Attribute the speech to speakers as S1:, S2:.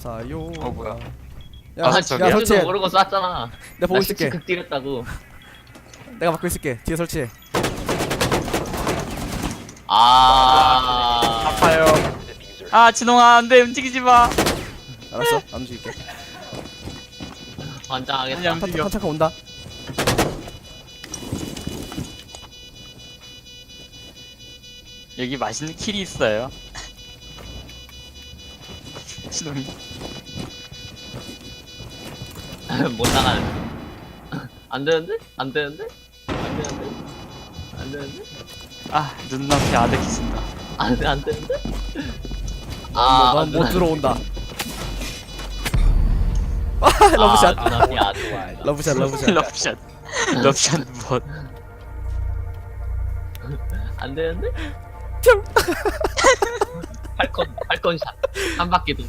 S1: 사요.
S2: 어, 뭐야.
S1: 야,
S2: 아,
S1: 야,
S2: 저기요?
S1: 설치해.
S3: 도 모르고 쐈잖아.
S1: 내가 보고
S3: 나
S1: 있을게.
S3: 극딜했다고.
S1: 내가 막고 있을게. 뒤에 설치해.
S3: 아.
S2: 아파요. 아 진홍아 안돼 움직이지 마.
S1: 알았어. 안 움직일게.
S3: 환장하겠다.
S2: 아니야.
S1: 한,
S2: 움직여.
S1: 한 차가 온다.
S2: 여기 맛있는 킬이 있어요. 진홍이.
S3: 못 나가는. 안 되는데? 안 되는데? 안 되는데? 안 되는데?
S2: 아 눈앞에 아득히 쓴다.
S3: 안, 돼, 안 되는데?
S1: 아,
S3: 아,
S1: 못 들어온다. 아, 러브샷.
S3: 아, 눈앞이 아주.
S1: 러브샷, 러브샷.
S2: 러브샷. 러브샷 뭐?
S3: 안 되는데?
S1: 뿅.
S3: 팔콘, 팔콘 샷. 한 바퀴 도나.